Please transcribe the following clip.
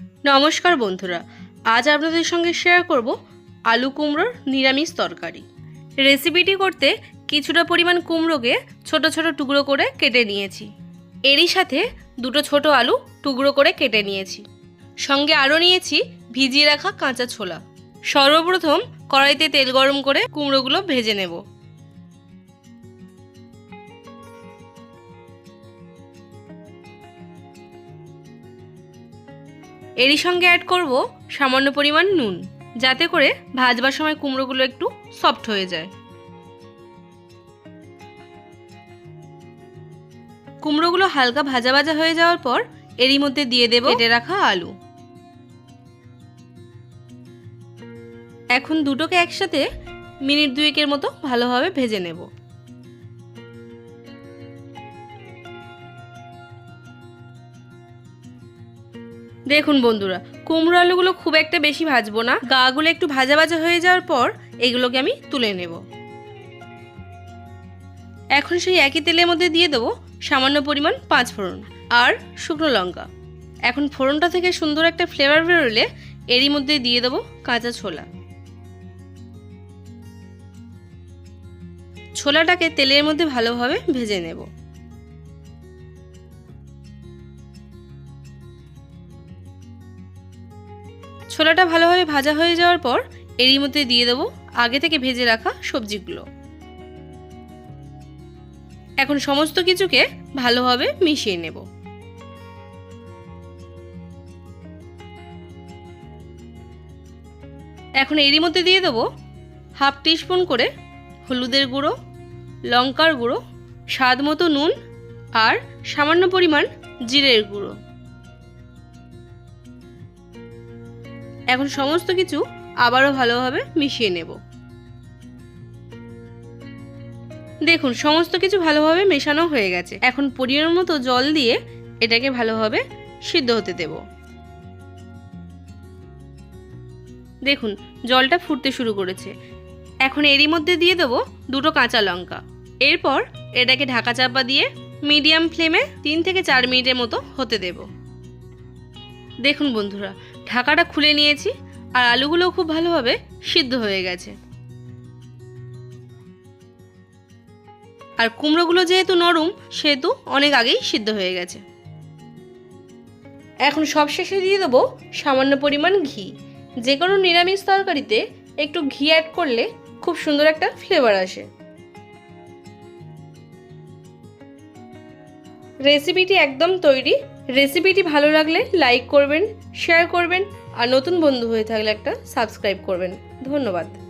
নমস্কার বন্ধুরা, আজ আপনাদের সঙ্গে শেয়ার করব আলু কুমড়োর নিরামিষ তরকারি। রেসিপিটি করতে কিছুটা পরিমাণ কুমড়োকে ছোট ছোট টুকরো করে কেটে নিয়েছি। এরই সাথে দুটো ছোট আলু টুকরো করে কেটে নিয়েছি। সঙ্গে আরও নিয়েছি ভিজিয়ে রাখা কাঁচা ছোলা। সর্বপ্রথম কড়াইতে তেল গরম করে কুমড়োগুলো ভেজে নেব। এরই সঙ্গে অ্যাড করব সামান্য পরিমাণ নুন, যাতে করে ভাজবার সময় কুমড়োগুলো একটু সফট হয়ে যায়। কুমড়োগুলো হালকা ভাজা ভাজা হয়ে যাওয়ার পর এরই মধ্যে দিয়ে দেব কেটে রাখা আলু। এখন দুটোকে একসাথে মিনিট দুয়েকের মতো ভালোভাবে ভেজে নেব। দেখুন বন্ধুরা, কুমড়ো আলুগুলো খুব একটা বেশি ভাজবো না। গাগুলো একটু ভাজা ভাজা হয়ে যাওয়ার পর এগুলোকে আমি তুলে নেব। এখন সেই একই তেলের মধ্যে দিয়ে দেবো সামান্য পরিমাণ পাঁচ ফোড়ন আর শুকনো লঙ্কা। এখন ফোড়নটা থেকে সুন্দর একটা ফ্লেভার বেরোলে এরই মধ্যে দিয়ে দেবো কাঁচা ছোলা। ছোলাটাকে তেলের মধ্যে ভালোভাবে ভেজে নেব। ছোলাটা ভালোভাবে ভাজা হয়ে যাওয়ার পর এরই মধ্যে দিয়ে দেবো আগে থেকে ভেজে রাখা সবজিগুলো। এখন সমস্ত কিছুকে ভালোভাবে মিশিয়ে নেব। এখন এরই মধ্যে দিয়ে দেবো হাফ টিস্পুন করে হলুদের গুঁড়ো, লঙ্কার গুঁড়ো, স্বাদ মতো নুন আর সামান্য পরিমাণ জিরের গুঁড়ো। এখন সমস্ত কিছু আবারও ভালোভাবে মিশিয়ে নেব। দেখুন, সমস্ত কিছু ভালোভাবে মেশানো হয়ে গেছে। এখন পরিমাণ মতো জল দিয়ে এটাকে ভালোভাবে সিদ্ধ হতে দেব। দেখুন, জলটা ফুটতে শুরু করেছে। এখন এরই মধ্যে দিয়ে দেবো দুটো কাঁচা লঙ্কা। এরপর এটাকে ঢাকা চাপা দিয়ে মিডিয়াম ফ্লেমে তিন থেকে চার মিনিটের মতো হতে দেব। দেখুন বন্ধুরা ঢাকাটা খুলে নিয়েছি আর আলুগুলোও খুব ভালোভাবে সিদ্ধ হয়ে গেছে। আর কুমড়োগুলো যেহেতু নরম, সেহেতু অনেক আগেই সিদ্ধ হয়ে গেছে। এখন সবশেষে দিয়ে দেবো সামান্য পরিমাণ ঘি। যে কোনো নিরামিষ তরকারিতে একটু ঘি অ্যাড করলে খুব সুন্দর একটা ফ্লেভার আসে। রেসিপিটি একদম তৈরি রেসিপিটি ভালো লাগলে লাইক করবেন, শেয়ার করবেন, আর নতুন বন্ধু হয়ে থাকলে একটা সাবস্ক্রাইব করবেন। ধন্যবাদ।